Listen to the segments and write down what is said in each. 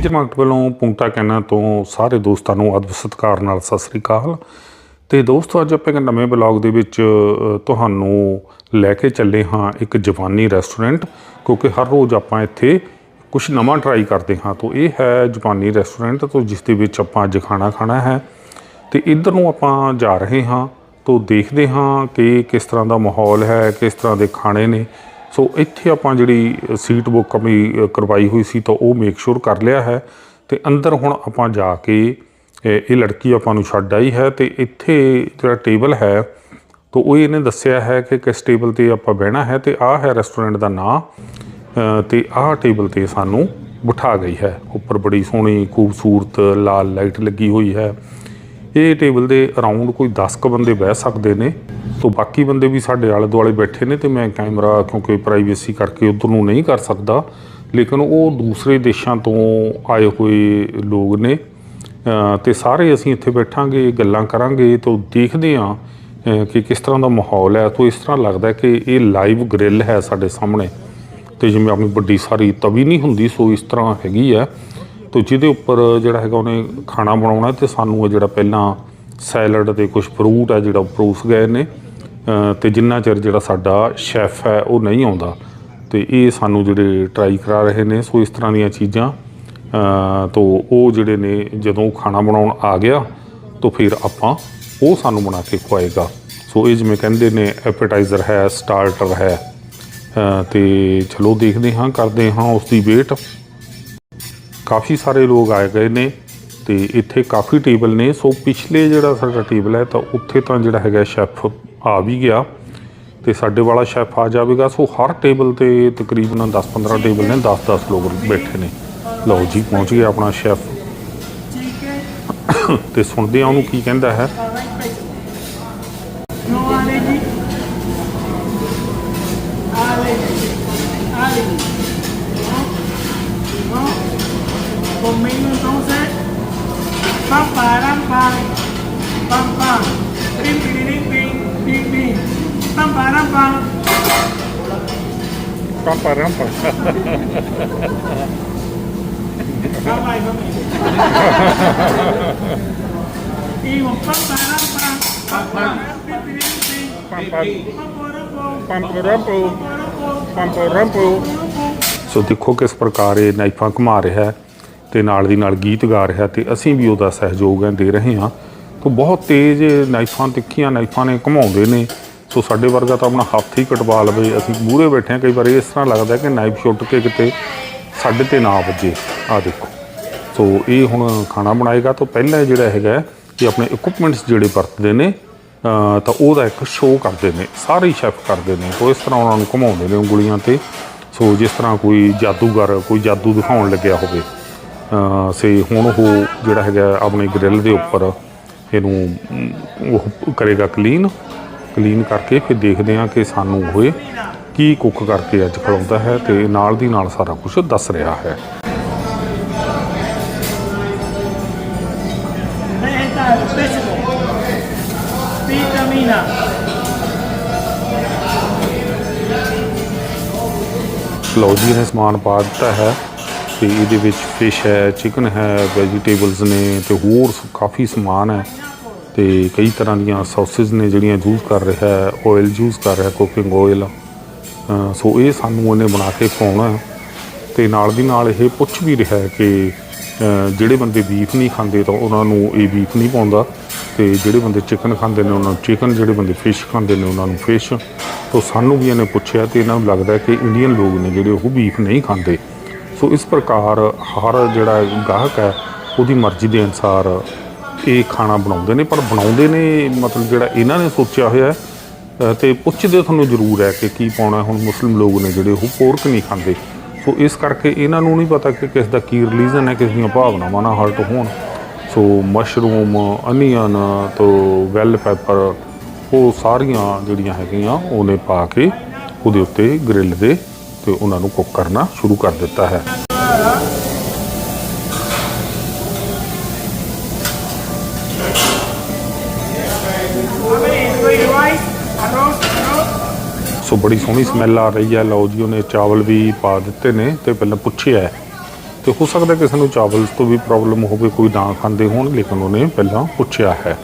Major market ਵੱਲੋਂ ਪੁੰਕਤਾ ਕਹਿਣਾ ਤੋਂ ਸਾਰੇ ਦੋਸਤਾਂ ਨੂੰ ਅਦਬ ਸਤਿਕਾਰ ਨਾਲ ਸਤਿ ਸ੍ਰੀ ਅਕਾਲ। ਤੇ ਦੋਸਤੋ, ਅੱਜ ਆਪਾਂ ਇੱਕ ਨਵੇਂ ਬਲੌਗ ਦੇ ਵਿੱਚ ਤੁਹਾਨੂੰ ਲੈ ਕੇ ਚੱਲੇ ਹਾਂ ਇੱਕ ਜਵਾਨੀ ਰੈਸਟੋਰੈਂਟ, ਕਿਉਂਕਿ ਹਰ ਰੋਜ਼ ਆਪਾਂ ਇੱਥੇ ਕੁਝ ਨਵਾਂ ਟਰਾਈ ਕਰਦੇ ਹਾਂ। ਤੋਂ ਇਹ ਹੈ ਜਵਾਨੀ ਰੈਸਟੋਰੈਂਟ, ਤੋਂ ਜਿਸ ਦੇ ਵਿੱਚ ਆਪਾਂ ਅੱਜ ਖਾਣਾ ਖਾਣਾ ਹੈ। ਤੇ ਇੱਧਰ ਨੂੰ ਆਪਾਂ ਜਾ ਰਹੇ ਹਾਂ, ਤੋਂ ਦੇਖਦੇ ਹਾਂ ਕਿ ਕਿਸ ਤਰ੍ਹਾਂ ਦਾ ਮਾਹੌਲ ਹੈ, ਕਿਸ ਤਰ੍ਹਾਂ ਦੇ ਖਾਣੇ ਨੇ। ਸੋ ਇੱਥੇ ਆਪਾਂ ਜਿਹੜੀ ਸੀਟ ਬੁੱਕ ਆਪਣੀ ਕਰਵਾਈ ਹੋਈ ਸੀ ਤਾਂ ਉਹ ਮੇਕ ਸ਼ੋਰ ਕਰ ਲਿਆ ਹੈ ਤੇ ਅੰਦਰ ਹੁਣ ਆਪਾਂ ਜਾ ਕੇ ਇਹ ਲੜਕੀ ਆਪਾਂ ਨੂੰ ਛੱਡ ਆਈ ਹੈ ਤੇ ਇੱਥੇ ਜਿਹੜਾ ਟੇਬਲ ਹੈ ਤਾਂ ਉਹ ਇਹਨੇ ਦੱਸਿਆ ਹੈ ਕਿ ਕਿਸ ਟੇਬਲ ਤੇ ਆਪਾਂ ਬਹਿਣਾ ਹੈ ਤੇ ਆਹ ਹੈ ਰੈਸਟੋਰੈਂਟ ਦਾ ਨਾਂ ਅ, ਤੇ ਆਹ ਟੇਬਲ ਤੇ ਸਾਨੂੰ ਬਿਠਾ ਗਈ ਹੈ। ਉੱਪਰ ਬੜੀ ਸੋਹਣੀ ਖੂਬਸੂਰਤ ਲਾਲ ਲਾਈਟ ਲੱਗੀ ਹੋਈ ਹੈ। ਇਹ ਟੇਬਲ ਦੇ ਅਰਾਊਂਡ ਕੋਈ 10 ਕ ਬੰਦੇ ਬਹਿ ਸਕਦੇ ਨੇ। ਤੋਂ ਬਾਕੀ ਬੰਦੇ ਵੀ ਸਾਡੇ ਆਲੇ ਦੁਆਲੇ ਬੈਠੇ ਨੇ ਤੇ ਮੈਂ ਕੈਮਰਾ ਕਿਉਂਕਿ ਪ੍ਰਾਈਵੇਸੀ ਕਰਕੇ ਉਧਰ ਨੂੰ ਨਹੀਂ ਕਰ ਸਕਦਾ। ਲੇਕਿਨ ਉਹ ਦੂਸਰੇ ਦੇਸ਼ਾਂ ਤੋਂ ਆਏ ਹੋਏ ਲੋਕ ਨੇ ਅ, ਤੇ ਸਾਰੇ ਅਸੀਂ ਇੱਥੇ ਬੈਠਾਂਗੇ ਗੱਲਾਂ ਕਰਾਂਗੇ ਤੋਂ ਦੇਖਦੇ ਹਾਂ ਕਿ ਕਿਸ ਤਰ੍ਹਾਂ ਦਾ ਮਾਹੌਲ ਹੈ। ਤੋਂ ਇਸ ਤਰ੍ਹਾਂ ਲੱਗਦਾ ਕਿ ਇਹ ਲਾਈਵ ਗ੍ਰਿਲ ਹੈ ਸਾਡੇ ਸਾਹਮਣੇ। ਤੇ ਜਿਵੇਂ ਆਪਣੀ ਵੱਡੀ ਸਾਰੀ ਤਵੀ ਨਹੀਂ ਹੁੰਦੀ ਸੋ ਇਸ ਤਰ੍ਹਾਂ ਹੈਗੀ ਹੈ। ਤੋ ਜਿਹਦੇ ਉੱਪਰ ਜਿਹੜਾ ਹੈਗਾ ਉਹਨੇ ਖਾਣਾ ਬਣਾਉਣਾ ਤੇ ਸਾਨੂੰ ਉਹ ਜਿਹੜਾ ਪਹਿਲਾਂ ਸੈਲਡ ਤੇ ਕੁਝ ਫਰੂਟ ਹੈ ਜਿਹੜਾ ਪਰੋਸ ਗਏ ਨੇ। ਤੇ ਜਿੰਨਾ ਚਿਰ ਜਿਹੜਾ ਸਾਡਾ ਸ਼ੈਫ ਹੈ ਉਹ ਨਹੀਂ ਆਉਂਦਾ ਤੇ ਇਹ ਸਾਨੂੰ ਜਿਹੜੇ ਟਰਾਈ ਕਰਾ ਰਹੇ ਨੇ ਸੋ ਇਸ ਤਰ੍ਹਾਂ ਦੀਆਂ ਚੀਜ਼ਾਂ ਤੋਂ ਉਹ ਜਿਹੜੇ ਨੇ ਜਦੋਂ ਖਾਣਾ ਬਣਾਉਣ ਆ ਗਿਆ ਤਾਂ ਫਿਰ ਆਪਾਂ ਉਹ ਸਾਨੂੰ ਬਣਾ ਕੇ ਖਵਾਏਗਾ। ਸੋ ਇਹ ਜਿਵੇਂ ਕਹਿੰਦੇ ਨੇ ਐਪੇਟਾਈਜ਼ਰ ਹੈ ਸਟਾਰਟਰ ਹੈ ਅ, ਤੇ ਚਲੋ ਦੇਖਦੇ ਹਾਂ ਕਰਦੇ ਹਾਂ ਉਸ ਦੀ ਵੇਟ ਕਾਫੀ ਸਾਰੇ ਲੋਕ ਆਏ ਗਏ ਨੇ ਤੇ ਇੱਥੇ ਕਾਫੀ ਟੇਬਲ ਨੇ ਸੋ ਪਿਛਲੇ ਜਿਹੜਾ ਸਾਡਾ ਟੇਬਲ ਹੈ ਤਾਂ ਉੱਥੇ ਤਾਂ ਜਿਹੜਾ ਹੈਗਾ ਸ਼ੈਫ ਆ ਵੀ ਗਿਆ ਤੇ ਸਾਡੇ ਵਾਲਾ ਸ਼ੈਫ ਆ ਜਾਵੇਗਾ ਸੋ ਹਰ ਟੇਬਲ ਤੇ ਤਕਰੀਬਨ 10-15 ਟੇਬਲ ਨੇ 10-10 ਲੋਕ ਬੈਠੇ ਨੇ ਲਓ ਜੀ, ਪਹੁੰਚ ਗਿਆ ਆਪਣਾ ਸ਼ੈਫ ਤੇ ਸੁਣਦੇ ਆ ਉਹਨੂੰ ਕੀ ਕਹਿੰਦਾ ਹੈ Conmigo entonces. Pam param pam. Pim. Pam param pam. ਪਾਪਾ ਰਾਂਪਾ Pam pam pam. Y un pam param pam. Pam pam. Rim pim rim pim. ਪਾਪਾ Pam param pam. ਪੰਪ ਰਾਂਪੋ Pam param pam. ਪੰਪ ਰਾਂਪੋ ਸੋ ਦੇਖੋ ਕਿਸ ਪ੍ਰਕਾਰ ਇਹ ਨਾਈਫਾਂ ਘੁਮਾ ਰਿਹਾ ਹੈ ਤੇ ਨਾਲ ਦੀ ਨਾਲ ਗੀਤ ਗਾ ਰਿਹਾ ਤੇ ਅਸੀਂ ਵੀ ਉਹਦਾ ਸਹਿਯੋਗ ਹੈ ਦੇ ਰਹੇ ਹਾਂ ਤੋਂ ਬਹੁਤ ਤੇਜ਼ ਨਾਈਫਾਂ ਤਿੱਖੀਆਂ ਨਾਈਫਾਂ ਨੇ ਘੁਮਾਉਂਦੇ ਨੇ ਸੋ ਸਾਡੇ ਵਰਗਾ ਤਾਂ ਆਪਣਾ ਹੱਥ ਹੀ ਕਟਵਾ ਲਵੇ। ਅਸੀਂ ਮੂਹਰੇ ਬੈਠੇ ਹਾਂ, ਕਈ ਵਾਰ ਇਸ ਤਰ੍ਹਾਂ ਲੱਗਦਾ ਕਿ ਨਾਈਫ ਛੁੱਟ ਕੇ ਕਿਤੇ ਸਾਡੇ ਤੇ ਨਾ ਵੱਜੇ। ਆ ਦੇਖੋ। ਸੋ ਇਹ ਹੁਣ ਖਾਣਾ ਬਣਾਏਗਾ ਤਾਂ ਪਹਿਲਾਂ ਜਿਹੜਾ ਹੈਗਾ ਕਿ ਆਪਣੇ ਇਕਵਿਪਮੈਂਟਸ ਜਿਹੜੇ ਵਰਤਦੇ ਨੇ ਤਾਂ ਉਹਦਾ ਇੱਕ ਸ਼ੋਅ ਕਰਦੇ ਨੇ। ਸਾਰੇ ਹੀ ਸ਼ੈਫ ਕਰਦੇ ਨੇ। ਸੋ ਇਸ ਤਰ੍ਹਾਂ ਉਹਨਾਂ ਨੂੰ ਘੁਮਾਉਂਦੇ ਨੇ ਉਂਗਲੀਆਂ ਤੇ। ਸੋ ਜਿਸ ਤਰ੍ਹਾਂ ਕੋਈ ਜਾਦੂਗਰ, ਕੋਈ ਜਾਦੂ ਦਿਖਾਉਣ ਲੱਗਿਆ ਹੋਵੇ ਸੇ ਹੁਣ ਉਹ ਜਿਹੜਾ ਹੈਗਾ ਆਪਣੇ ਗ੍ਰਿਲ ਦੇ ਉੱਪਰ, ਇਹਨੂੰ ਉਹ ਕਰੇਗਾ ਕਲੀਨ ਕਲੀਨ ਕਰਕੇ ਫਿਰ ਦੇਖਦੇ ਹਾਂ ਕਿ ਸਾਨੂੰ ਉਹ ਕੀ ਕੁੱਕ ਕਰਕੇ ਅੱਜ ਖਿਲਾਉਂਦਾ ਹੈ ਤੇ ਨਾਲ ਦੀ ਨਾਲ ਸਾਰਾ ਕੁਝ ਦੱਸ ਰਿਹਾ ਹੈ। vegetal, vitamina, ਲਓ ਜੀ ਇਹਨੇ ਸਮਾਨ ਪਾ ਦਿੱਤਾ ਹੈ ਤੇ ਇਹਦੇ ਵਿੱਚ ਫਿਸ਼ ਹੈ ਚਿਕਨ ਹੈ ਵੈਜੀਟੇਬਲਸ ਨੇ ਤੇ ਹੋਰ ਕਾਫੀ ਸਮਾਨ ਹੈ। ਤੇ ਕਈ ਤਰ੍ਹਾਂ ਦੀਆਂ ਸੌਸੇਸ ਨੇ ਜਿਹੜੀਆਂ ਯੂਜ਼ ਕਰ ਰਿਹਾ ਹੈ ਆਇਲ ਯੂਜ਼ ਕਰ ਰਿਹਾ ਕੁਕਿੰਗ ਆਇਲ ਸੋ ਇਹ ਸਾਨੂੰ ਉਹਨੇ ਬਣਾ ਕੇ ਖਵਾਉਣਾ ਹੈ। ਤੇ ਨਾਲ ਦੀ ਨਾਲ ਇਹ ਪੁੱਛ ਵੀ ਰਿਹਾ ਕਿ ਜਿਹੜੇ ਬੰਦੇ ਬੀਫ ਨਹੀਂ ਖਾਂਦੇ ਤਾਂ ਉਹਨਾਂ ਨੂੰ ਇਹ ਬੀਫ ਨਹੀਂ ਪਾਉਂਦਾ। ਤੇ ਜਿਹੜੇ ਬੰਦੇ ਚਿਕਨ ਖਾਂਦੇ ਨੇ, ਉਹਨਾਂ ਨੂੰ ਚਿਕਨ ਜਿਹੜੇ ਬੰਦੇ ਫਿਸ਼ ਖਾਂਦੇ ਨੇ, ਉਹਨਾਂ ਨੂੰ ਫਿਸ਼ ਤੋਂ ਸਾਨੂੰ ਵੀ ਇਹਨੇ ਪੁੱਛਿਆ ਤੇ ਇਹਨਾਂ ਨੂੰ ਲੱਗਦਾ ਕਿ ਇੰਡੀਅਨ ਲੋਕ ਨੇ ਜਿਹੜੇ ਉਹ ਬੀਫ ਨਹੀਂ ਖਾਂਦੇ। ਸੋ ਇਸ ਪ੍ਰਕਾਰ ਹਰ ਜਿਹੜਾ ਗਾਹਕ ਹੈ, ਉਹਦੀ ਮਰਜ਼ੀ ਦੇ ਅਨਸਾਰ ਇਹ ਖਾਣਾ ਬਣਾਉਂਦੇ ਨੇ, ਪਰ ਬਣਾਉਂਦੇ ਨੇ ਮਤਲਬ ਜਿਹੜਾ ਇਹਨਾਂ ਨੇ ਸੋਚਿਆ ਹੋਇਆ ਹੈ ਤੇ ਪੁੱਛਦੇ ਤੁਹਾਨੂੰ ਜ਼ਰੂਰ ਹੈ ਕਿ ਕੀ ਪਾਉਣਾ ਹੁਣ ਮੁਸਲਿਮ ਲੋਕ ਨੇ ਜਿਹੜੇ ਉਹ ਪੋਰਕ ਨਹੀਂ ਖਾਂਦੇ। ਸੋ ਇਸ ਕਰਕੇ ਇਹਨਾਂ ਨੂੰ ਨਹੀਂ ਪਤਾ ਕਿ ਕਿਸ ਦਾ ਕੀ ਰਿਲੀਜਨ ਹੈ, ਕਿਸ ਦੀਆਂ ਭਾਵਨਾਵਾਂ ਨਾਲ ਹਰਟ ਹੋਣ। ਸੋ ਮਸ਼ਰੂਮ ਅਨੀਅਨ ਤੋਂ ਵੈਲ ਪੈਪਰ ਉਹ ਸਾਰੀਆਂ ਜਿਹੜੀਆਂ ਹੈਗੀਆਂ, ਉਹਨੇ ਪਾ ਕੇ ਉਹਦੇ ਉੱਤੇ ਗ੍ਰਿਲ ਦੇ ਤੇ ਉਹਨਾਂ ਨੂੰ ਕੁੱਕ ਕਰਨਾ ਸ਼ੁਰੂ ਕਰ ਦਿੱਤਾ ਹੈ। ਸੋ ਬੜੀ ਸੋਹਣੀ ਸਮੈਲ ਆ ਰਹੀ ਹੈ। ਲਓ ਜੀ, ਉਹਨੇ ਚਾਵਲ ਵੀ ਪਾ ਦਿੱਤੇ ਨੇ ਤੇ ਪਹਿਲਾਂ ਪੁੱਛਿਆ ਹੈ। ਤੇ ਹੋ ਸਕਦਾ ਕਿਸੇ ਨੂੰ ਚਾਵਲ ਤੋਂ ਵੀ ਪ੍ਰੋਬਲਮ ਹੋਵੇ, ਕੋਈ ਨਾ ਖਾਂਦੇ ਹੋਣ, ਲੇਕਿਨ ਉਹਨੇ ਪਹਿਲਾਂ ਪੁੱਛਿਆ ਹੈ।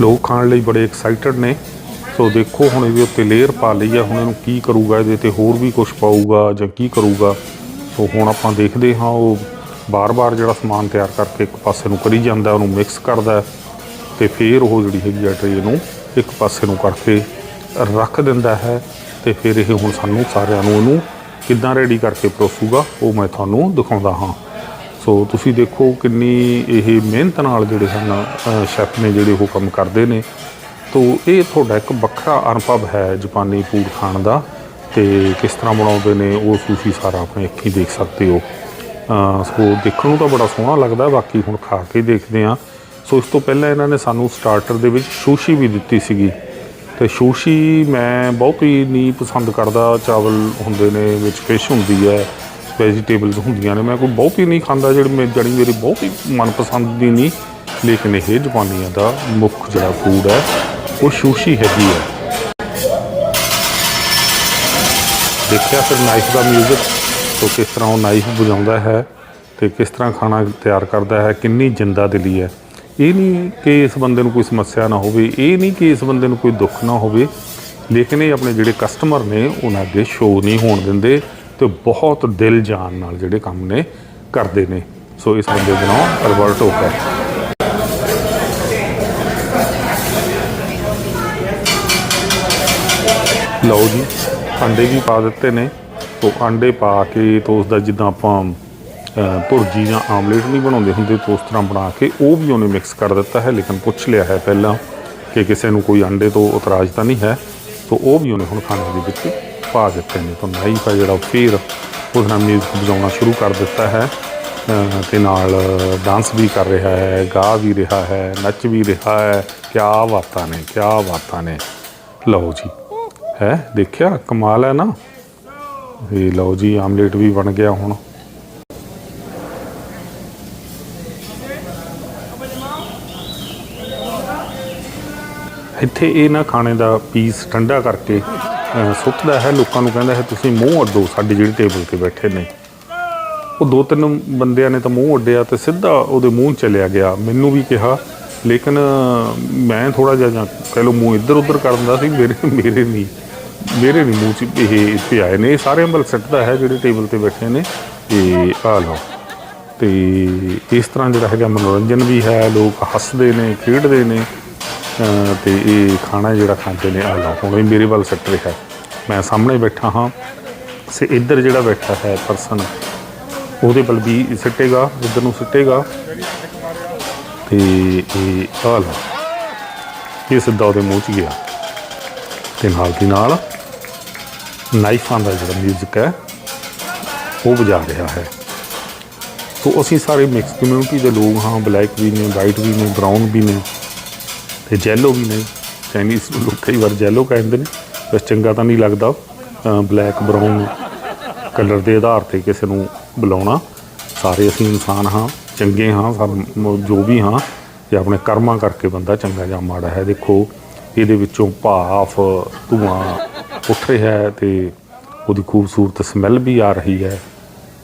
ਲੋਕ ਖਾਣ ਲਈ ਬੜੇ ਐਕਸਾਈਟਡ ਨੇ। ਸੋ ਦੇਖੋ, ਹੁਣ ਇਹਦੇ ਉੱਤੇ ਲੇਅਰ ਪਾ ਲਈ ਆ ਹੁਣ ਇਹਨੂੰ ਕੀ ਕਰੂਗਾ, ਇਹਦੇ ਤੇ ਹੋਰ ਵੀ ਕੁਝ ਪਾਊਗਾ ਜਾਂ ਕੀ ਕਰੂਗਾ? ਸੋ ਹੁਣ ਆਪਾਂ ਦੇਖਦੇ ਹਾਂ, ਉਹ ਬਾਰ-ਬਾਰ ਜਿਹੜਾ ਸਮਾਨ ਤਿਆਰ ਕਰਕੇ ਇੱਕ ਪਾਸੇ ਨੂੰ ਕਰੀ ਜਾਂਦਾ, ਉਹਨੂੰ ਮਿਕਸ ਕਰਦਾ ਹੈ ਤੇ ਫਿਰ ਉਹ ਜਿਹੜੀ ਹੈਗੀ ਆ ਟਰੇ ਨੂੰ ਇੱਕ ਪਾਸੇ ਨੂੰ ਕਰਕੇ ਰੱਖ ਦਿੰਦਾ ਹੈ ਤੇ ਫਿਰ ਇਹ ਹੁਣ ਸਾਨੂੰ ਸਾਰਿਆਂ ਨੂੰ ਉਹਨੂੰ ਕਿੱਦਾਂ ਰੈਡੀ ਕਰਕੇ ਪਰੋਸੂਗਾ, ਉਹ ਮੈਂ ਤੁਹਾਨੂੰ ਦਿਖਾਉਂਦਾ ਹਾਂ। ਸੋ ਤੁਸੀਂ ਦੇਖੋ ਕਿੰਨੀ ਇਹ ਮਿਹਨਤ ਨਾਲ ਜਿਹੜੇ ਹਨ ਸ਼ੈਫ ਨੇ ਜਿਹੜੇ ਉਹ ਕੰਮ ਕਰਦੇ ਨੇ। ਤੋ ਇਹ ਤੁਹਾਡਾ ਇੱਕ ਵੱਖਰਾ ਅਨੁਭਵ ਹੈ, ਜਾਪਾਨੀ ਫੂਡ ਖਾਣ ਦਾ। ਤੇ ਕਿਸ ਤਰ੍ਹਾਂ ਬਣਾਉਂਦੇ ਨੇ, ਉਹ ਤੁਸੀਂ ਸਾਰਾ ਆਪਣੇ ਅੱਖੀ ਦੇਖ ਸਕਦੇ ਹੋ। ਸੋ ਦੇਖਣ ਨੂੰ ਤਾਂ ਬੜਾ ਸੋਹਣਾ ਲੱਗਦਾ, ਬਾਕੀ ਹੁਣ ਖਾ ਕੇ ਦੇਖਦੇ ਹਾਂ। ਸੋ ਇਸ ਤੋਂ ਪਹਿਲਾਂ ਇਹਨਾਂ ਨੇ ਸਾਨੂੰ ਸਟਾਰਟਰ ਦੇ ਵਿੱਚ ਸ਼ੂਸ਼ੀ ਵੀ ਦਿੱਤੀ ਸੀਗੀ। ਤੇ ਸ਼ੂਸ਼ੀ ਮੈਂ ਬਹੁਤ ਹੀ ਨਹੀਂ ਪਸੰਦ ਕਰਦਾ। ਚਾਵਲ ਹੁੰਦੇ ਨੇ, ਵਿੱਚ ਫਿਸ਼ ਹੁੰਦੀ ਹੈ ਵੈਜੀਟੇਬਲਸ ਹੁੰਦੀਆਂ ਨੇ। ਮੈਂ ਕੋਈ ਬਹੁਤ ਹੀ ਨਹੀਂ ਖਾਂਦਾ, ਜਿਹੜੀ ਮੈਂ, ਜਣੀ ਮੇਰੀ ਬਹੁਤ ਹੀ ਮਨਪਸੰਦ ਦੀ ਨਹੀਂ। ਲੇਕਿਨ ਇਹ ਜਪਾਨੀਆਂ ਦਾ ਮੁੱਖ ਜਿਹੜਾ ਫੂਡ ਹੈ, ਉਹ ਸ਼ੂਸ਼ੀ ਹੈਗੀ ਹੈ। ਦੇਖਿਆ ਫਿਰ ਨਾਈਫ ਦਾ ਮਿਊਜ਼ਿਕ ਤੋਂ ਕਿਸ ਤਰ੍ਹਾਂ ਉਹ ਨਾਈਫ ਵਜਾਉਂਦਾ ਹੈ ਤੇ ਕਿਸ ਤਰ੍ਹਾਂ ਖਾਣਾ ਤਿਆਰ ਕਰਦਾ ਹੈ, ਕਿੰਨੀ ਜਿੰਦਾ ਦਿਲੀ ਹੈ। ਇਹ ਨਹੀਂ ਕਿ ਇਸ ਬੰਦੇ ਨੂੰ ਕੋਈ ਸਮੱਸਿਆ ਨਾ ਹੋਵੇ, ਇਹ ਨਹੀਂ ਕਿ ਇਸ ਬੰਦੇ ਨੂੰ ਕੋਈ ਦੁੱਖ ਨਾ ਹੋਵੇ, ਲੇਕਿਨ ਇਹ ਆਪਣੇ ਜਿਹੜੇ ਕਸਟਮਰ ਨੇ, ਉਹਨਾਂ ਅੱਗੇ ਸ਼ੋਅ ਨਹੀਂ ਹੋਣ ਦਿੰਦੇ ਤੇ ਬਹੁਤ ਦਿਲ ਜਾਨ ਨਾਲ ਜਿਹੜੇ ਕੰਮ ਨੇ ਕਰਦੇ ਨੇ। ਸੋ ਇਸ ਬੰਦੇ ਦਾ ਨਾਮ ਅਲਬਰਟੋ ਹੈ। ਲਓ ਜੀ। ਅੰਡੇ ਵੀ ਪਾ ਦਿੱਤੇ ਨੇ। ਤੋਂ ਅੰਡੇ ਪਾ ਕੇ ਤੋਂ ਉਸ ਦਾ ਜਿੱਦਾਂ ਆਪਾਂ ਅ, ਭੁਰਜੀ ਜਾਂ ਆਮਲੇਟ ਨਹੀਂ ਬਣਾਉਂਦੇ ਹੁੰਦੇ ਤੋਂ ਉਸ ਤਰ੍ਹਾਂ ਬਣਾ ਕੇ ਉਹ ਵੀ ਉਹਨੇ ਮਿਕਸ ਕਰ ਦਿੱਤਾ ਹੈ ਲੇਕਿਨ ਪੁੱਛ ਲਿਆ ਹੈ ਪਹਿਲਾਂ ਕਿ ਕਿਸੇ ਨੂੰ ਕੋਈ ਅੰਡੇ ਤੋਂ ਉਤਰਾਜ ਤਾਂ ਨਹੀਂ ਹੈ। ਤੋਂ ਉਹ ਵੀ ਉਹਨੇ ਹੁਣ ਖਾਣੇ ਦੇ ਵਿੱਚ ਪਾ ਦਿੱਤੇ ਨੇ। ਤੋਂ ਨਾਈਫ ਹੈ ਜਿਹੜਾ ਫਿਰ ਉਸ ਨਾਲ ਮਿਊਜ਼ਿਕ ਵਜਾਉਣਾ ਸ਼ੁਰੂ ਕਰ ਦਿੱਤਾ ਹੈ। ਅ, ਤੇ ਨਾਲ ਡਾਂਸ ਵੀ ਕਰ ਰਿਹਾ ਹੈ ਗਾ ਵੀ ਰਿਹਾ ਹੈ ਨੱਚ ਵੀ ਰਿਹਾ ਹੈ। ਕਿਆ ਬਾਤਾਂ ਨੇ ਕਿਆ ਬਾਤਾਂ ਨੇ। ਲਓ ਜੀ। ਹੈ, ਦੇਖਿਆ, ਕਮਾਲ ਹੈ ਨਾ। ਇਹ ਲਓ ਜੀ, ਆਮਲੇਟ ਵੀ ਬਣ ਗਿਆ ਹੁਣ। ਇੱਥੇ ਇਹ ਨਾ ਖਾਣੇ ਦਾ ਪੀਸ ਠੰਡਾ ਕਰਕੇ ਸੁੱਟਦਾ ਹੈ। ਲੋਕਾਂ ਨੂੰ ਕਹਿੰਦਾ ਹੈ, ਤੁਸੀਂ ਮੂੰਹ ਅੱਡੋ, ਸਾਡੀ ਜਿਹੜੀ ਟੇਬਲ ਤੇ ਬੈਠੇ ਨੇ। ਉਹ ਦੋ ਤਿੰਨ ਬੰਦਿਆਂ ਨੇ ਤਾਂ ਮੂੰਹ ਅੱਡਿਆ ਤੇ ਸਿੱਧਾ ਉਹਦੇ ਮੂੰਹ ਚਲਿਆ ਗਿਆ। ਮੈਨੂੰ ਵੀ ਕਿਹਾ, ਲੇਕਿਨ ਮੈਂ ਥੋੜਾ ਜਿਹਾ ਜਾਂ ਕਹਿ ਲਓ ਮੂੰਹ ਇੱਧਰ ਉੱਧਰ ਕਰ ਦਿੰਦਾ ਸੀ, ਮੇਰੇ ਮੇਰੇ ਨਹੀਂ ਮੇਰੇ ਨਹੀਂ ਮੂੰਹ 'ਚ ਇਹ ਇੱਥੇ ਆਏ ਨੇ, ਇਹ ਸਾਰੇ ਅੰਬਲ ਸਿੱਟਦਾ ਹੈ ਜਿਹੜੇ ਟੇਬਲ ਤੇ ਬੈਠੇ ਨੇ ਇਹ ਆ ਲਓ। ਤੇ ਇਸ ਤਰ੍ਹਾਂ ਜਿਹੜਾ ਹੈਗਾ ਮਨੋਰੰਜਨ ਵੀ ਹੈ, ਲੋਕ ਹੱਸਦੇ ਨੇ, ਖੇਡਦੇ ਨੇ, ਅਹ ਤੇ ਇਹ ਖਾਣਾ ਜਿਹੜਾ ਖਾਂਦੇ ਨੇ ਆ ਲਓ, ਹੁਣ ਇਹ ਮੇਰੇ ਵੱਲ ਸਿੱਟ ਰਿਹਾ। ਮੈਂ ਸਾਹਮਣੇ ਬੈਠਾ ਹਾਂ, ਸੇ ਇੱਧਰ ਜਿਹੜਾ ਬੈਠਾ ਹੈ ਪਰਸਨ ਉਹਦੇ ਵੱਲ ਵੀ ਸਿੱਟੇਗਾ, ਇੱਧਰ ਨੂੰ ਸਿੱਟੇਗਾ। ਤੇ ਇਹ ਆ ਲਓ, ਇਹ ਸਿੱਧਾ ਉਹਦੇ ਮੂੰਹ 'ਚ ਗਿਆ। ਤੇ ਨਾਲ ਦੀ ਨਾਲ ਨਾਈਫਾਂ ਦਾ ਜਿਹੜਾ ਮਿਊਜ਼ਿਕ ਹੈ, ਉਹ ਵਜਾ ਰਿਹਾ ਹੈ। ਸੋ ਅਸੀਂ ਸਾਰੇ ਮਿਕਸ ਕਮਿਊਨਿਟੀ ਦੇ ਲੋਕ ਹਾਂ ਬਲੈਕ ਵੀ ਨੇ ਵਾਈਟ ਵੀ ਨੇ ਬਰਾਊਨ ਵੀ ਨੇ ਤੇ ਜੈਲੋ ਵੀ ਨੇ। ਚਾਈਨੀਜ਼ ਲੋਕ ਕਈ ਵਾਰ ਜੈਲੋ ਕਹਿੰਦੇ ਨੇ, ਬਸ ਚੰਗਾ ਤਾਂ ਨਹੀਂ ਲੱਗਦਾ ਬਲੈਕ ਬਰਾਊਨ ਕਲਰ ਦੇ ਆਧਾਰ ਤੇ ਕਿਸੇ ਨੂੰ ਬੁਲਾਉਣਾ। ਸਾਰੇ ਅਸੀਂ ਇਨਸਾਨ ਹਾਂ, ਚੰਗੇ ਹਾਂ ਜੋ ਵੀ ਹਾਂ, ਤੇ ਆਪਣੇ ਕਰਮਾਂ ਕਰਕੇ ਬੰਦਾ ਚੰਗਾ ਜਾਂ ਮਾੜਾ ਹੈ। ਦੇਖੋ ਇਹਦੇ ਵਿੱਚੋਂ ਭਾਫ, ਧੂਆਂ ਉੱਠ ਰਿਹਾ ਹੈ ਤੇ ਉਹਦੀ ਖੂਬਸੂਰਤ ਸਮੈਲ ਵੀ ਆ ਰਹੀ ਹੈ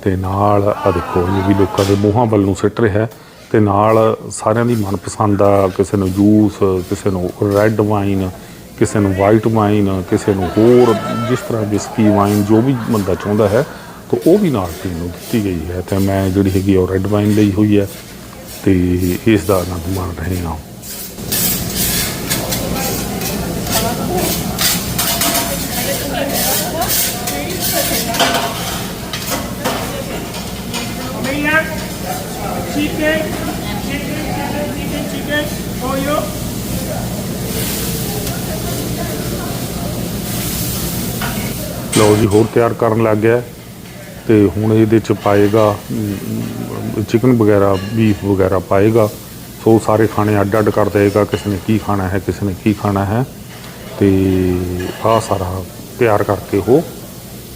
ਤੇ ਨਾਲ ਆ ਦੇਖੋ, ਇਹ ਵੀ ਲੋਕਾਂ ਦੇ ਮੂੰਹਾਂ ਵੱਲ ਨੂੰ ਸਿੱਟ ਰਿਹਾ ਹੈ ਤੇ ਨਾਲ ਸਾਰਿਆਂ ਦੀ ਮਨਪਸੰਦ ਆ, ਕਿਸੇ ਨੂੰ ਜੂਸ, ਕਿਸੇ ਨੂੰ ਰੈੱਡ ਵਾਈਨ, ਕਿਸੇ ਨੂੰ ਵਾਈਟ ਵਾਈਨ, ਕਿਸੇ ਨੂੰ ਹੋਰ ਜਿਸ ਤਰ੍ਹਾਂ ਵਿਸਕੀ ਵਾਈਨ ਜੋ ਵੀ ਬੰਦਾ ਚਾਹੁੰਦਾ ਹੈ, ਤਾਂ ਉਹ ਵੀ ਨਾਲ ਪੀਣ ਨੂੰ ਦਿੱਤੀ ਗਈ ਹੈ। ਤੇ ਮੈਂ ਜਿਹੜੀ ਹੈਗੀ ਆ, ਉਹ ਰੈੱਡ ਵਾਈਨ ਲਈ ਹੋਈ ਹੈ ਤੇ ਇਸ ਦਾ ਆਨੰਦ ਮਾਣ ਰਹੇ ਹਾਂ। Mia, chicken, chicken, chicken, chicken, chicken, pollo. ਲਓ ਜੀ ਹੋਰ ਤਿਆਰ ਕਰਨ ਲੱਗ ਗਿਆ। ਹੈ ਤੇ ਹੁਣ ਇਹਦੇ ਚ ਪਾਏਗਾ ਚਿਕਨ ਵਗੈਰਾ ਬੀਫ ਵਗੈਰਾ ਪਾਏਗਾ। ਸੋ ਸਾਰੇ ਖਾਣੇ ਅੱਡ ਅੱਡ ਕਰ ਦੇਗਾ ਕਿਸੇ ਨੇ ਕੀ ਖਾਣਾ ਹੈ ਕਿਸੇ ਨੇ ਕੀ ਖਾਣਾ ਹੈ। ਤੇ ਆਹ ਸਾਰਾ ਤਿਆਰ ਕਰਕੇ ਉਹ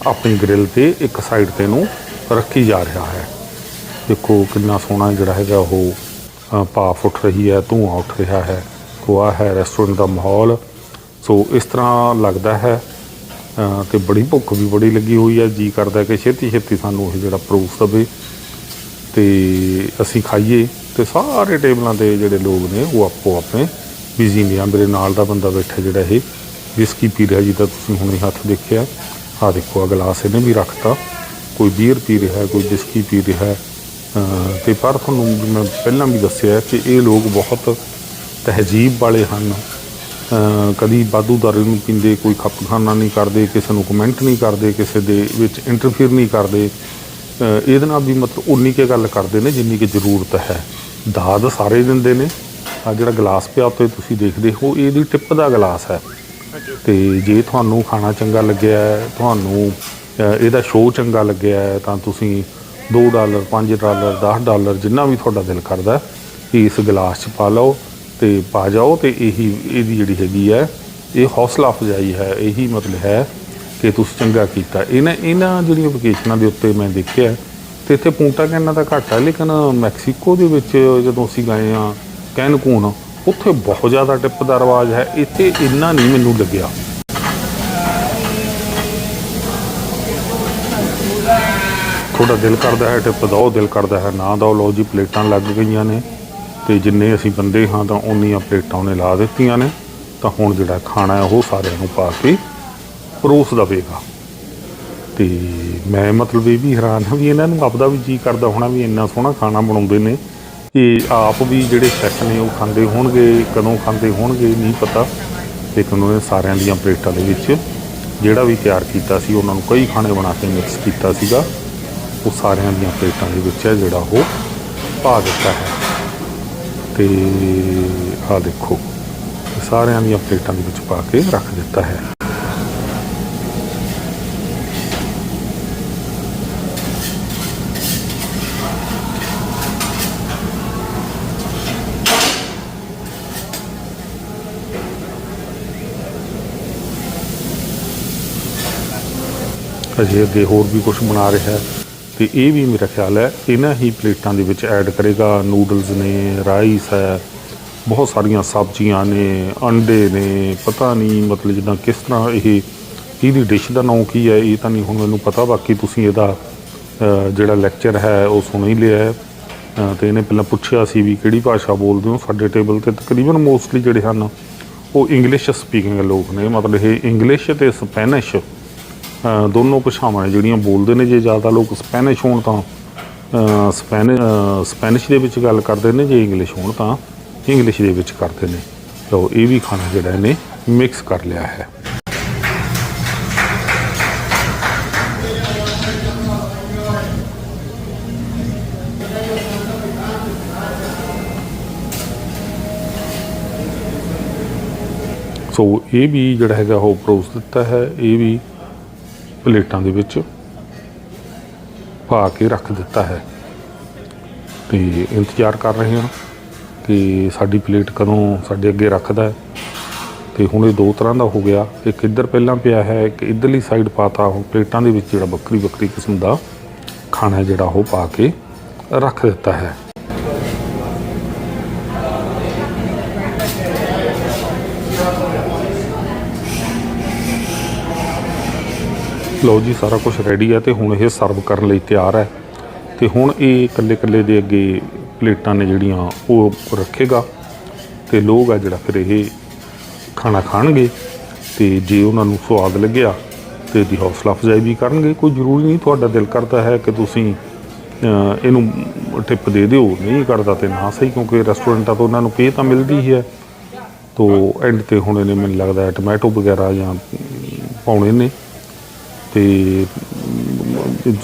ਆਪਣੀ ਗ੍ਰਿਲ ਤੇ ਇੱਕ ਸਾਈਡ ਤੇ ਨੂੰ ਰੱਖੀ ਜਾ ਰਿਹਾ ਹੈ। ਦੇਖੋ ਕਿੰਨਾ ਸੋਹਣਾ ਜਿਹੜਾ ਹੈਗਾ ਉਹ ਅ, ਭਾਫ ਉੱਠ ਰਹੀ ਹੈ ਧੂੰਆਂ ਉੱਠ ਰਿਹਾ ਹੈ ਸੋ ਹੈ ਰੈਸਟੋਰੈਂਟ ਦਾ ਮਾਹੌਲ। ਸੋ ਇਸ ਤਰ੍ਹਾਂ ਲੱਗਦਾ ਹੈ ਅ, ਤੇ ਬੜੀ ਭੁੱਖ ਵੀ ਬੜੀ ਲੱਗੀ ਹੋਈ ਹੈ ਜੀ ਕਰਦਾ ਕਿ ਛੇਤੀ ਛੇਤੀ ਸਾਨੂੰ ਉਹ ਜਿਹੜਾ ਪਰੋਸ ਦਵੇ। ਤੇ ਅਸੀਂ ਖਾਈਏ ਤੇ ਸਾਰੇ ਟੇਬਲਾਂ ਤੇ ਜਿਹੜੇ ਲੋਕ ਨੇ ਉਹ ਆਪੋ ਆਪਣੇ ਬਿਜ਼ੀ ਨੇ ਆ, ਮੇਰੇ ਨਾਲ ਦਾ ਬੰਦਾ ਬੈਠਾ ਜਿਹੜਾ ਇਹ ਵਿਸਕੀ ਪੀ ਰਿਹਾ ਜਿਹਦਾ ਤੁਸੀਂ ਹੁਣੇ ਹੱਥ ਦੇਖਿਆ। ਆ ਦੇਖੋ ਆ ਗਲਾਸ ਇਹਨੇ ਵੀ ਰੱਖਤਾ। ਕੋਈ ਬੀਅਰ ਪੀ ਰਿਹਾ ਕੋਈ ਵਿਸਕੀ ਪੀ ਰਿਹਾ ਹੈ। ਤੇ ਪਰ ਤੁਹਾਨੂੰ ਮੈਂ ਪਹਿਲਾਂ ਵੀ ਦੱਸਿਆ ਕਿ ਇਹ ਲੋਕ ਬਹੁਤ ਤਹਿਜੀਬ ਵਾਲੇ ਹਨ। ਕਦੀ ਵਾਧੂ ਦਾਰੂ ਨੂੰ ਪੀਂਦੇ, ਕੋਈ ਖਪਖਾਨਾ ਨਹੀਂ ਕਰਦੇ, ਕਿਸੇ ਨੂੰ ਕਮੈਂਟ ਨਹੀਂ ਕਰਦੇ, ਕਿਸੇ ਦੇ ਵਿੱਚ ਇੰਟਰਫੇਅਰ ਨਹੀਂ ਕਰਦੇ। ਇਹਦੇ ਨਾਲ ਵੀ ਮਤਲਬ ਉਨੀ ਕੇ ਗੱਲ ਕਰਦੇ ਨੇ ਜਿੰਨੀ ਕਿ ਜ਼ਰੂਰਤ ਹੈ। ਦਾਦ ਸਾਰੇ ਦਿੰਦੇ ਨੇ। ਆ ਜਿਹੜਾ ਗਲਾਸ ਪਿਆ ਉੱਤੇ ਤੁਸੀਂ ਦੇਖਦੇ ਹੋ ਇਹਦੀ ਟਿਪ ਦਾ ਗਲਾਸ ਹੈ। ਤੇ ਜੇ ਤੁਹਾਨੂੰ ਖਾਣਾ ਚੰਗਾ ਲੱਗਿਆ ਤੁਹਾਨੂੰ ਇਹਦਾ ਸ਼ੋਅ ਚੰਗਾ ਲੱਗਿਆ ਹੈ, ਤਾਂ ਤੁਸੀਂ 2 ਡਾਲਰ 5 ਡਾਲਰ 10 ਡਾਲਰ ਜਿੰਨਾ ਵੀ ਤੁਹਾਡਾ ਦਿਲ ਕਰਦਾ ਹੈ, ਇਸ ਗਲਾਸ 'ਚ ਪਾ ਲਓ ਤੇ ਪਾ ਜਾਓ ਤੇ ਇਹੀ ਇਹਦੀ ਜਿਹੜੀ ਹੈਗੀ ਹੈ ਇਹ ਹੌਸਲਾ ਅਫਜ਼ਾਈ ਹੈ ਇਹੀ ਮਤਲਬ ਹੈ ਕਿ ਤੁਸੀਂ ਚੰਗਾ ਕੀਤਾ। ਇਹਨਾਂ ਇਹਨਾਂ ਜਿਹੜੀਆਂ ਵਕੇਸ਼ਨਾਂ ਦੇ ਉੱਤੇ ਮੈਂ ਦੇਖਿਆ ਤੇ ਇੱਥੇ ਪੂੰਟਾ ਕੈਨਾ ਤਾਂ ਘੱਟ ਹੈ ਲੇਕਿਨ ਮੈਕਸੀਕੋ ਦੇ ਵਿੱਚ ਜਦੋਂ ਅਸੀਂ ਗਏ ਆ ਕੈਨਕੂਨ, ਉੱਥੇ ਬਹੁਤ ਜ਼ਿਆਦਾ ਟਿਪ ਦਾ ਰਿਵਾਜ ਹੈ, ਇੱਥੇ ਇੰਨਾ ਨਹੀਂ ਮੈਨੂੰ ਲੱਗਿਆ। ਥੋੜਾ ਦਿਲ ਕਰਦਾ ਹੈ ਟਿਪ ਦੋ ਦਿਲ ਕਰਦਾ ਹੈ ਨਾ ਦੋ। ਲਓ ਜੀ, ਪਲੇਟਾਂ ਲੱਗ ਗਈਆਂ ਨੇ, ਤੇ ਜਿੰਨੇ ਅਸੀਂ ਬੰਦੇ ਹਾਂ ਤਾਂ ਉਨੀਆਂ ਪਲੇਟਾਂ ਉਹਨੇ ਲਾ ਦਿੱਤੀਆਂ ਨੇ। ਤਾਂ ਹੁਣ ਜਿਹੜਾ ਖਾਣਾ ਹੈ, ਉਹ ਸਾਰਿਆਂ ਨੂੰ ਪਾ ਕੇ ਪਰੋਸ ਦਵੇਗਾ। ਤੇ ਮੈਂ ਮਤਲਬ ਇਹ ਵੀ ਹੈਰਾਨ ਹਾਂ ਵੀ ਇਹਨਾਂ ਨੂੰ ਆਪਦਾ ਵੀ ਜੀ ਕਰਦਾ ਹੋਣਾ ਵੀ ਇੰਨਾ ਸੋਹਣਾ ਖਾਣਾ ਬਣਾਉਂਦੇ ਨੇ। ਇਹ ਆਪ ਵੀ ਜਿਹੜੇ ਸ਼ੈਫ ਨੇ ਉਹ ਖਾਂਦੇ ਹੋਣਗੇ, ਕਦੋਂ ਖਾਂਦੇ ਹੋਣਗੇ, ਨਹੀਂ ਪਤਾ। ਲੇਕਿਨ ਉਹਨੇ ਸਾਰਿਆਂ ਦੀਆਂ ਪਲੇਟਾਂ ਦੇ ਵਿੱਚ ਜਿਹੜਾ ਵੀ ਤਿਆਰ ਕੀਤਾ ਸੀ, ਉਹਨਾਂ ਨੂੰ ਕਈ ਖਾਣੇ ਬਣਾ ਕੇ ਮਿਕਸ ਕੀਤਾ ਸੀਗਾ। ਉਹ ਸਾਰਿਆਂ ਦੀਆਂ ਪਲੇਟਾਂ ਦੇ ਵਿੱਚ ਹੈ ਜਿਹੜਾ ਉਹ ਪਾ ਦਿੱਤਾ ਹੈ। ਤੇ ਆਹ ਦੇਖੋ, ਸਾਰਿਆਂ ਦੀਆਂ ਪਲੇਟਾਂ ਦੇ ਵਿੱਚ ਪਾ ਕੇ ਰੱਖ ਦਿੱਤਾ ਹੈ। ਅਜੇ ਅੱਗੇ ਹੋਰ ਵੀ ਕੁਝ ਬਣਾ ਰਿਹਾ ਹੈ। ਤੇ ਇਹ ਵੀ ਮੇਰਾ ਖਿਆਲ ਹੈ, ਇਹਨਾਂ ਹੀ ਪਲੇਟਾਂ ਦੇ ਵਿੱਚ ਐਡ ਕਰੇਗਾ। ਨੂਡਲਸ ਨੇ, ਰਾਈਸ ਹੈ, ਬਹੁਤ ਸਾਰੀਆਂ ਸਬਜ਼ੀਆਂ ਨੇ, ਅੰਡੇ ਨੇ, ਪਤਾ ਨਹੀਂ ਮਤਲਬ ਜਿੱਦਾਂ ਕਿਸ ਤਰ੍ਹਾਂ ਇਹ ਇਹਦੀ ਡਿਸ਼ ਦਾ ਨਾਮ ਕੀ ਹੈ, ਇਹ ਤਾਂ ਨਹੀਂ ਹੁਣ ਮੈਨੂੰ ਪਤਾ। ਬਾਕੀ ਤੁਸੀਂ ਇਹਦਾ ਜਿਹੜਾ ਲੈਕਚਰ ਹੈ, ਉਹ ਸੁਣ ਹੀ ਲਿਆ ਹੈ। ਤੇ ਇਹਨੇ ਪਹਿਲਾਂ ਪੁੱਛਿਆ ਸੀ ਵੀ ਕਿਹੜੀ ਭਾਸ਼ਾ ਬੋਲਦੇ ਹੋ? ਸਾਡੇ ਟੇਬਲ ਤੇ ਤਕਰੀਬਨ ਮੋਸਟਲੀ ਜਿਹੜੇ ਹਨ, ਉਹ ਇੰਗਲਿਸ਼ ਸਪੀਕਿੰਗ ਲੋਕ ਨੇ। ਮਤਲਬ ਇਹ ਇੰਗਲਿਸ਼ ਤੇ ਸਪੈਨਿਸ਼ ਦੋਨੋਂ ਭਾਸ਼ਾਵਾਂ ਨੇ ਜਿਹੜੀਆਂ ਬੋਲਦੇ ਨੇ ਜੇ ਜ਼ਿਆਦਾ ਲੋਕ ਸਪੈਨਿਸ਼ ਹੋਣ ਤਾਂ ਅ, ਸਪੈਨਿਸ਼ ਸਪੈਨਿਸ਼ ਦੇ ਵਿੱਚ ਗੱਲ ਕਰਦੇ ਨੇ ਜੇ ਇੰਗਲਿਸ਼ ਹੋਣ ਤਾਂ ਇੰਗਲਿਸ਼ ਦੇ ਵਿੱਚ ਕਰਦੇ ਨੇ। ਤਾਂ ਇਹ ਵੀ ਖਾਣਾ ਜਿਹੜਾ ਇਹਨੇ ਮਿਕਸ ਕਰ ਲਿਆ ਹੈ। ਸੋ ਇਹ ਵੀ ਜਿਹੜਾ ਹੈਗਾ ਉਹ ਪਰੋਸ ਦਿੱਤਾ ਹੈ ਇਹ ਵੀ ਪਲੇਟਾਂ ਦੇ ਵਿੱਚ ਪਾ ਕੇ ਰੱਖ ਦਿੱਤਾ ਹੈ। ਤੇ ਇੰਤਜ਼ਾਰ ਕਰ ਰਹੇ ਹਾਂ ਕਿ ਸਾਡੀ ਪਲੇਟ ਕਦੋਂ ਸਾਡੇ ਅੱਗੇ ਰੱਖਦਾ ਹੈ। ਤੇ ਹੁਣ ਇਹ ਦੋ ਤਰ੍ਹਾਂ ਦਾ ਹੋ ਗਿਆ। ਇੱਕ ਇੱਧਰ ਪਹਿਲਾਂ ਪਿਆ ਹੈ, ਇੱਕ ਇੱਧਰਲੀ ਸਾਈਡ ਪਾਤਾ ਹੁਣ ਪਲੇਟਾਂ ਦੇ ਵਿੱਚ ਜਿਹੜਾ ਵੱਖਰੀ ਵੱਖਰੀ ਕਿਸਮ ਦਾ ਖਾਣਾ ਜਿਹੜਾ ਉਹ ਪਾ ਕੇ ਰੱਖ ਦਿੱਤਾ ਹੈ। ਲਓ ਜੀ, ਸਾਰਾ ਕੁਝ ਰੈਡੀ ਹੈ ਤੇ ਹੁਣ ਇਹ ਸਰਵ ਕਰਨ ਲਈ ਤਿਆਰ ਹੈ। ਤੇ ਹੁਣ ਇਹ ਇਕੱਲੇ ਇਕੱਲੇ ਦੇ ਅੱਗੇ ਪਲੇਟਾਂ ਨੇ ਜਿਹੜੀਆਂ, ਉਹ ਰੱਖੇਗਾ। ਤੇ ਲੋਕ ਆ ਜਿਹੜਾ ਫਿਰ ਇਹ ਖਾਣਾ ਖਾਣਗੇ ਤੇ ਜੇ ਉਹਨਾਂ ਨੂੰ ਸਵਾਦ ਲੱਗਿਆ ਤੇ ਇਹਦੀ ਹੌਸਲਾ ਅਫਜ਼ਾਈ ਵੀ ਕਰਨਗੇ। ਕੋਈ ਜ਼ਰੂਰੀ ਨਹੀਂ, ਤੁਹਾਡਾ ਦਿਲ ਕਰਦਾ ਹੈ ਕਿ ਤੁਸੀਂ ਇਹਨੂੰ ਟਿਪ ਦੇ ਦਿਓ। ਨਹੀਂ ਕਰਦਾ ਤੇ ਨਾ ਸਹੀ, ਕਿਉਂਕਿ ਰੈਸਟੋਰੈਂਟਾਂ ਤੋਂ ਉਹਨਾਂ ਨੂੰ ਪੇ ਤਾਂ ਮਿਲਦੀ ਹੀ ਹੈ। ਤੋ ਐਂਡ ਤੇ ਹੁਣ ਇਹਨੇ ਮੈਨੂੰ ਲੱਗਦਾ ਟੋਮੈਟੋ ਵਗੈਰਾ ਜਾਂ ਪਾਉਣੇ ਨੇ। ਤੇ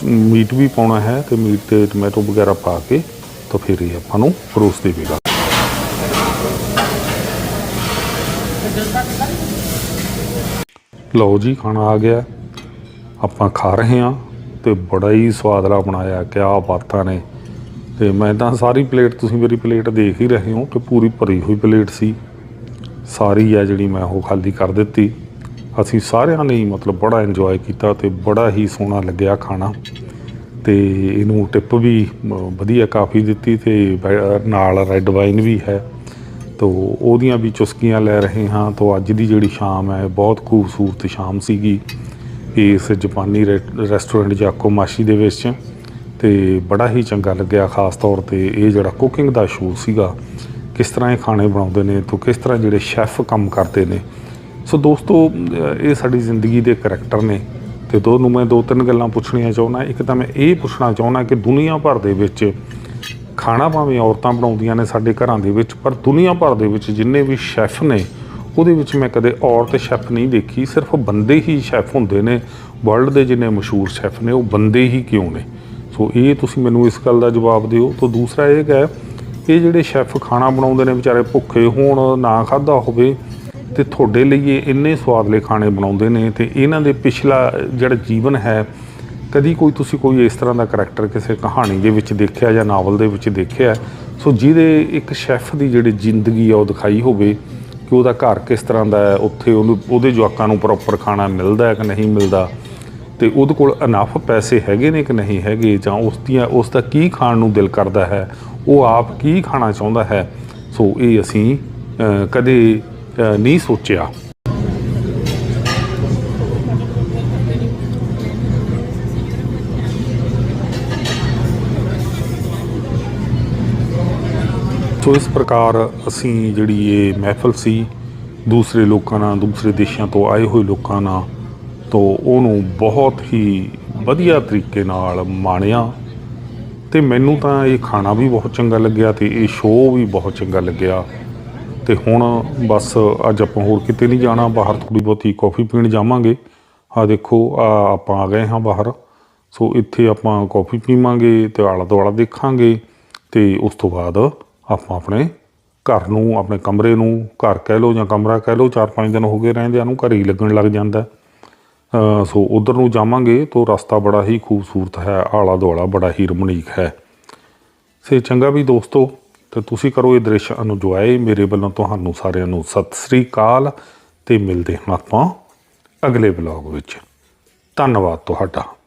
ਮੀਟ ਵੀ ਪਾਉਣਾ ਹੈ ਤੇ ਮੀਟ ਤੇ ਟੋਮੈਟੋ ਵਗੈਰਾ ਪਾ ਕੇ ਤਾਂ ਫਿਰ ਇਹ ਆਪਾਂ ਨੂੰ ਪਰੋਸ ਦੇਵੇਗਾ। ਲਓ ਜੀ, ਖਾਣਾ ਆ ਗਿਆ। ਆਪਾਂ ਖਾ ਰਹੇ ਹਾਂ ਤੇ ਬੜਾ ਹੀ ਸਵਾਦਲਾ ਬਣਾਇਆ, ਕਿਆ ਬਾਤਾਂ ਨੇ। ਤੇ ਮੈਂ ਤਾਂ ਸਾਰੀ ਪਲੇਟ, ਤੁਸੀਂ ਮੇਰੀ ਪਲੇਟ ਦੇਖ ਹੀ ਰਹੇ ਹੋ ਕਿ ਪੂਰੀ ਭਰੀ ਹੋਈ ਪਲੇਟ ਸੀ। ਸਾਰੀ ਆ ਜਿਹੜੀ ਮੈਂ ਉਹ ਖਾਲੀ ਕਰ ਦਿੱਤੀ। ਅਸੀਂ ਸਾਰਿਆਂ ਨੇ ਹੀ ਮਤਲਬ ਬੜਾ ਇੰਜੋਏ ਕੀਤਾ ਤੇ ਬੜਾ ਹੀ ਸੋਹਣਾ ਲੱਗਿਆ ਖਾਣਾ। ਤੇ ਇਹਨੂੰ ਟਿਪ ਵੀ ਵਧੀਆ ਕਾਫੀ ਦਿੱਤੀ ਤੇ ਨਾਲ ਰੈੱਡ ਵਾਈਨ ਵੀ ਹੈ। ਤੋ ਉਹਦੀਆਂ ਵੀ ਚੁਸਕੀਆਂ ਲੈ ਰਹੇ ਹਾਂ। ਤੋ ਅੱਜ ਦੀ ਜਿਹੜੀ ਸ਼ਾਮ ਹੈ, ਬਹੁਤ ਖੂਬਸੂਰਤ ਸ਼ਾਮ ਸੀਗੀ ਇਸ ਜਾਪਾਨੀ ਰੈ- ਰੈਸਟੋਰੈਂਟ ਜਾਕੋ ਮਾਸ਼ੀ ਦੇ ਵਿੱਚ। ਤੇ ਬੜਾ ਹੀ ਚੰਗਾ ਲੱਗਿਆ ਖਾਸ ਤੌਰ ਤੇ ਇਹ ਜਿਹੜਾ ਕੁਕਿੰਗ ਦਾ ਸ਼ੋਅ ਸੀਗਾ। ਕਿਸ ਤਰ੍ਹਾਂ ਇਹ ਖਾਣੇ ਬਣਾਉਂਦੇ ਨੇ, ਤੋ ਕਿਸ ਤਰ੍ਹਾਂ ਜਿਹੜੇ ਸ਼ੈਫ ਕੰਮ ਕਰਦੇ ਨੇ ਸੋ ਦੋਸਤੋ ਇਹ ਸਾਡੀ ਜ਼ਿੰਦਗੀ ਦੇ ਕਰੈਕਟਰ ਨੇ ਤੇ ਤੁਹਾਨੂੰ ਮੈਂ ਦੋ ਤਿੰਨ ਗੱਲਾਂ ਪੁੱਛਣੀਆਂ ਚਾਹੁੰਦਾ। ਇੱਕ ਤਾਂ ਮੈਂ ਇਹ ਪੁੱਛਣਾ ਚਾਹੁੰਦਾ ਕਿ ਦੁਨੀਆ ਭਰ ਦੇ ਵਿੱਚ ਖਾਣਾ ਭਾਵੇਂ ਔਰਤਾਂ ਬਣਾਉਂਦੀਆਂ ਨੇ ਸਾਡੇ ਘਰਾਂ ਦੇ ਵਿੱਚ, ਪਰ ਦੁਨੀਆ ਭਰ ਦੇ ਵਿੱਚ ਜਿੰਨੇ ਵੀ ਸ਼ੈਫ ਨੇ, ਉਹਦੇ ਵਿੱਚ ਮੈਂ ਕਦੇ ਔਰਤ ਸ਼ੈਫ ਨਹੀਂ ਦੇਖੀ। ਸਿਰਫ ਬੰਦੇ ਹੀ ਸ਼ੈਫ ਹੁੰਦੇ ਨੇ। ਵਰਲਡ ਦੇ ਜਿੰਨੇ ਮਸ਼ਹੂਰ ਸ਼ੈਫ ਨੇ, ਉਹ ਬੰਦੇ ਹੀ ਕਿਉਂ ਨੇ? ਸੋ ਇਹ ਤੁਸੀਂ ਮੈਨੂੰ ਇਸ ਗੱਲ ਦਾ ਜਵਾਬ ਦਿਓ। ਤੋਂ ਦੂਸਰਾ ਇਹ ਹੈ, ਇਹ ਜਿਹੜੇ ਸ਼ੈਫ ਖਾਣਾ ਬਣਾਉਂਦੇ ਨੇ ਵਿਚਾਰੇ ਭੁੱਖੇ ਹੋਣ, ਨਾ ਖਾਦਾ ਹੋਵੇ ਤੇ ਤੁਹਾਡੇ ਲਈ ਇਹ ਇੰਨੇ ਸਵਾਦਲੇ ਖਾਣੇ ਬਣਾਉਂਦੇ ਨੇ ਤੇ ਇਹਨਾਂ ਦੇ ਪਿਛਲਾ ਜਿਹੜਾ ਜੀਵਨ ਹੈ, ਕਦੀ ਕੋਈ ਤੁਸੀਂ ਕੋਈ ਇਸ ਤਰ੍ਹਾਂ ਦਾ ਕਰੈਕਟਰ ਕਿਸੇ ਕਹਾਣੀ ਦੇ ਵਿੱਚ ਦੇਖਿਆ ਜਾਂ ਨਾਵਲ ਦੇ ਵਿੱਚ ਦੇਖਿਆ? ਸੋ ਜਿਹਦੇ ਇੱਕ ਸ਼ੈਫ ਦੀ ਜਿਹੜੀ ਜ਼ਿੰਦਗੀ ਆ ਉਹ ਦਿਖਾਈ ਹੋਵੇ ਕਿ ਉਹਦਾ ਘਰ ਕਿਸ ਤਰ੍ਹਾਂ ਦਾ ਹੈ, ਉੱਥੇ ਉਹਨੂੰ, ਉਹਦੇ ਜਵਾਕਾਂ ਨੂੰ ਪ੍ਰੋਪਰ ਖਾਣਾ ਮਿਲਦਾ ਹੈ ਕਿ ਨਹੀਂ ਮਿਲਦਾ? ਤੇ ਉਹਦੇ ਕੋਲ ਅਨਫ ਪੈਸੇ ਹੈਗੇ ਨੇ ਕਿ ਨਹੀਂ ਹੈਗੇ? ਜਾਂ ਉਸ ਦੀਆਂ, ਉਸ ਦਾ ਕੀ ਖਾਣ ਨੂੰ ਦਿਲ ਕਰਦਾ ਹੈ? ਉਹ ਆਪ ਕੀ ਖਾਣਾ ਚਾਹੁੰਦਾ ਹੈ? ਸੋ ਇਹ ਅਸੀਂ ਕਦੇ ਨਹੀਂ ਸੋਚਿਆ। ਸੋ ਇਸ ਪ੍ਰਕਾਰ ਅਸੀਂ ਜਿਹੜੀ ਇਹ ਮਹਿਫਲ ਸੀ, ਦੂਸਰੇ ਲੋਕਾਂ ਨਾਲ, ਦੂਸਰੇ ਦੇਸ਼ਾਂ ਤੋਂ ਆਏ ਹੋਏ ਲੋਕਾਂ ਨਾਲ ਤੋਂ ਉਹਨੂੰ ਬਹੁਤ ਹੀ ਵਧੀਆ ਤਰੀਕੇ ਨਾਲ ਮਾਣਿਆ। ਤੇ ਮੈਨੂੰ ਤਾਂ ਇਹ ਖਾਣਾ ਵੀ ਬਹੁਤ ਚੰਗਾ ਲੱਗਿਆ ਤੇ ਇਹ ਸ਼ੋਅ ਵੀ ਬਹੁਤ ਚੰਗਾ ਲੱਗਿਆ। ਤੇ ਹੁਣ ਬਸ ਅੱਜ ਆਪਾਂ ਹੋਰ ਕਿਤੇ ਨਹੀਂ ਜਾਣਾ, ਬਾਹਰ ਥੋੜੀ ਬਹੁਤੀ ਕਾਫੀ ਪੀਣ ਜਾਵਾਂਗੇ। ਆ ਦੇਖੋ ਆ ਆਪਾਂ ਆ ਗਏ ਹਾਂ ਬਾਹਰ। ਸੋ ਇੱਥੇ ਆਪਾਂ ਕਾਫੀ ਪੀਵਾਂਗੇ ਤੇ ਆਲਾ ਦੁਆਲਾ ਦੇਖਾਂਗੇ ਤੇ ਉਸ ਤੋਂ ਬਾਅਦ ਆਪਾਂ ਆਪਣੇ ਘਰ ਨੂੰ, ਆਪਣੇ ਕਮਰੇ ਨੂੰ, ਘਰ ਕਹਿ ਲਓ ਜਾਂ ਕਮਰਾ ਕਹਿ ਲਓ 4-5 ਦਿਨ ਹੋ ਗਏ ਰਹਿੰਦਿਆਂ ਨੂੰ ਘਰ ਹੀ ਲੱਗਣ ਲੱਗ ਜਾਂਦਾ। ਸੋ ਉਧਰ ਨੂੰ ਜਾਵਾਂਗੇ ਤਾਂ ਰਸਤਾ ਬੜਾ ਹੀ ਖੂਬਸੂਰਤ ਹੈ ਆਲਾ ਦੁਆਲਾ ਬੜਾ ਹੀ ਰਮਣੀਕ ਹੈ। ਸੇ ਚੰਗਾ ਵੀ ਦੋਸਤੋ ਤੇ ਤੁਸੀਂ ਕਰੋ ਇਹ ਦ੍ਰਿਸ਼ ਅਨੁਜਵਾਏ ਮੇਰੇ ਵੱਲੋਂ ਤੁਹਾਨੂੰ ਸਾਰਿਆਂ ਨੂੰ ਸਤਿ ਸ੍ਰੀ ਅਕਾਲ ਤੇ ਮਿਲਦੇ ਹਾਂ ਆਪਾਂ ਅਗਲੇ ਬਲੌਗ ਵਿੱਚ। ਧੰਨਵਾਦ ਤੁਹਾਡਾ।